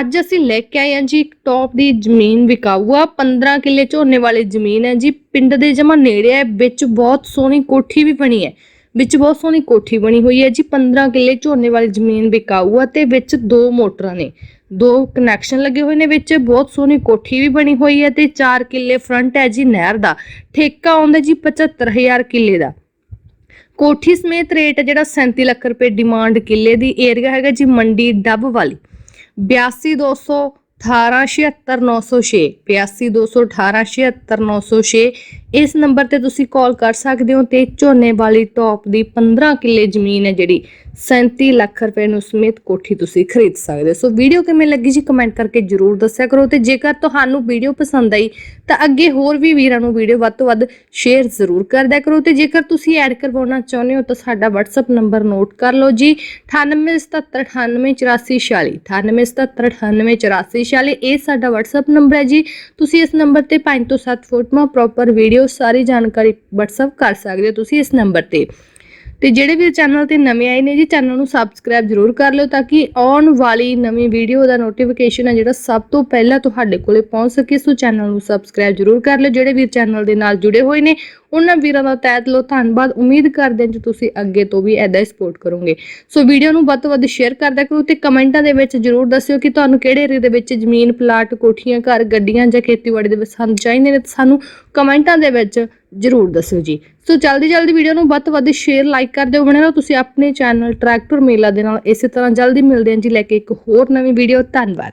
ਅੱਜ ਅਸੀਂ ਲੈ ਕੇ ਆਏ ਹਾਂ ਜੀ ਇੱਕ ਟੌਪ ਦੀ ਜ਼ਮੀਨ ਵਿਕਾਊ ਆ 15 ਕਿੱਲੇ ਝੋਨੇ ਵਾਲੀ ਜ਼ਮੀਨ ਹੈ ਜੀ। ਪਿੰਡ ਦੇ ਜਮਾ ਨੇੜੇ ਹੈ। ਵਿੱਚ ਬਹੁਤ ਸੋਹਣੀ ਕੋਠੀ ਵੀ ਬਣੀ ਹੈ। ਵਿੱਚ ਬਹੁਤ ਸੋਹਣੀ ਕੋਠੀ ਬਣੀ ਹੋਈ ਹੈ ਜੀ। 15 ਕਿੱਲੇ ਝੋਨੇ ਵਾਲੀ ਜ਼ਮੀਨ ਵਿਕਾਊ ਆ ਤੇ ਵਿੱਚ ਦੋ ਮੋਟਰਾਂ ਨੇ। ਦੋ ਕਨੈਕਸ਼ਨ ਲੱਗੇ ਹੋਏ ਨੇ ਵਿੱਚ। ਬਹੁਤ ਸੋਹਣੀ ਕੋਠੀ ਵੀ ਬਣੀ ਹੋਈ ਹੈ ਤੇ 4 ਕਿੱਲੇ ਫਰੰਟ ਹੈ ਜੀ ਨਹਿਰ ਦਾ। ਠੇਕਾ ਆਉਂਦਾ ਜੀ 75000 ਕਿੱਲੇ ਦਾ। ਕੋਠੀ ਸਮੇਤ ਰੇਟ ਜਿਹੜਾ 37 ਲੱਖ ਰੁਪਏ ਡਿਮਾਂਡ ਕਿੱਲੇ ਦੀ। ਏਰੀਆ ਹੈਗਾ ਜੀ ਮੰਡੀ ਡੱਬ ਵਾਲੀ। 8220 1876906 8220 ਇਸ ਨੰਬਰ ਤੇ ਤੁਸੀਂ ਕਾਲ ਕਰ ਸਕਦੇ ਹੋ ਤੇ ਝੋਨੇ ਵਾਲੀ ਟੌਪ ਦੀ 15 ਕਿੱਲੇ ਜ਼ਮੀਨ ਹੈ ਜਿਹੜੀ 37 ਲੱਖ ਰੁਪਏ ਨੂੰ ਸਮੇਤ ਕੋਠੀ ਤੁਸੀਂ ਖਰੀਦ ਸਕਦੇ ਹੋ। ਸੋ ਵੀਡੀਓ ਕਿਵੇਂ ਲੱਗੀ ਜੀ ਕਮੈਂਟ ਕਰਕੇ ਜਰੂਰ ਦੱਸਿਆ ਕਰੋ ਤੇ ਜੇਕਰ ਤੁਹਾਨੂੰ ਵੀਡੀਓ ਪਸੰਦ ਆਈ, ਤਾਂ ਅੱਗੇ ਹੋਰ ਵੀ ਵੀਰਾਂ ਨੂੰ ਵੀਡੀਓ ਵੱਧ ਤੋਂ ਵੱਧ ਸ਼ੇਅਰ ਜ਼ਰੂਰ ਕਰ ਦਿਆ ਕਰੋ ਤੇ ਜੇਕਰ ਤੁਸੀਂ ਐਡ ਕਰਵਾਉਣਾ ਚਾਹੁੰਦੇ ਹੋ ਤਾਂ ਸਾਡਾ WhatsApp ਨੰਬਰ ਨੋਟ ਕਰ ਲਓ ਜੀ 9877988446 9877988446 ਇਹ ਸਾਡਾ WhatsApp ਨੰਬਰ ਹੈ ਜੀ। ਤੁਸੀਂ ਇਸ ਨੰਬਰ ਤੇ 5 ਤੋਂ 7 ਫੋਟੋਆਂ ਪ੍ਰੋਪਰ ਵੀਡੀਓ ਸਾਰੀ ਜਾਣਕਾਰੀ WhatsApp ਕਰ ਸਕਦੇ ਹੋ ਤੁਸੀਂ ਇਸ ਨੰਬਰ ਤੇ। ਤੇ ਜਿਹੜੇ ਵੀ ਚੈਨਲ ਤੇ ਨਵੇਂ ਆਏ ਨੇ ਜੀ ਚੈਨਲ ਨੂੰ ਸਬਸਕ੍ਰਾਈਬ ਜ਼ਰੂਰ ਕਰ ਲਿਓ ਤਾਂ ਕਿ ਆਉਣ ਵਾਲੀ ਨਵੀਂ ਵੀਡੀਓ ਦਾ ਨੋਟੀਫਿਕੇਸ਼ਨ ਹੈ ਜਿਹੜਾ ਸਭ ਤੋਂ ਪਹਿਲਾਂ ਤੁਹਾਡੇ ਕੋਲੇ ਪਹੁੰਚ ਸਕੇ, ਸੋ ਚੈਨਲ ਨੂੰ ਸਬਸਕ੍ਰਾਈਬ ਜ਼ਰੂਰ ਕਰ ਲਿਓ। ਜਿਹੜੇ ਵੀਰ ਚੈਨਲ ਦੇ ਨਾਲ ਜੁੜੇ ਹੋਏ ਨੇ, ਉਹਨਾਂ ਵੀਰਾਂ ਦਾ ਤਹਿ ਦਿਲੋਂ ਧੰਨਵਾਦ। ਉਮੀਦ ਕਰਦੇ ਹਾਂ ਕਿ ਤੁਸੀਂ ਅੱਗੇ ਤੋਂ ਵੀ ਐਦਾਂ ਹੀ ਸਪੋਰਟ ਕਰੋਗੇ। ਸੋ ਵੀਡੀਓ ਨੂੰ ਵੱਧ ਤੋਂ ਵੱਧ ਸ਼ੇਅਰ ਕਰਦਾ ਕਰੋ ਤੇ ਕਮੈਂਟਾਂ ਦੇ ਵਿੱਚ ਜ਼ਰੂਰ ਦੱਸਿਓ ਕਿ ਤੁਹਾਨੂੰ ਕਿਹੜੇ ਏਰੀਏ ਦੇ ਵਿੱਚ ਜ਼ਮੀਨ ਪਲਾਟ ਕੋਠੀਆਂ, ਘਰ, ਗੱਡੀਆਂ ਜਾਂ ਖੇਤੀਬਾੜੀ ਦੇ ਵਿੱਚ ਸਾਨੂੰ ਚਾਹੀਦੇ ਨੇ। ਤਾਂ ਸਾਨੂੰ ਕਮੈਂਟਾਂ ਦੇ ਵਿੱਚ ਜ਼ਰੂਰ ਦੱਸਿਓ ਜੀ। ਸੋ ਜਲਦੀ ਜਲਦੀ ਵੀਡੀਓ ਨੂੰ ਵੱਧ ਤੋਂ ਵੱਧ ਸ਼ੇਅਰ ਲਾਈਕ ਕਰ ਦਿਓ। ਬਣੇ ਰਹੋ ਤੁਸੀਂ ਆਪਣੇ ਚੈਨਲ ਟਰੈਕਟਰ ਮੇਲਾ ਦੇ ਨਾਲ। ਇਸੇ ਤਰ੍ਹਾਂ ਜਲਦੀ ਮਿਲਦੇ ਹਾਂ ਜੀ ਲੈ ਕੇ ਇੱਕ ਹੋਰ ਨਵੀਂ ਵੀਡੀਓ ਧੰਨਵਾਦ।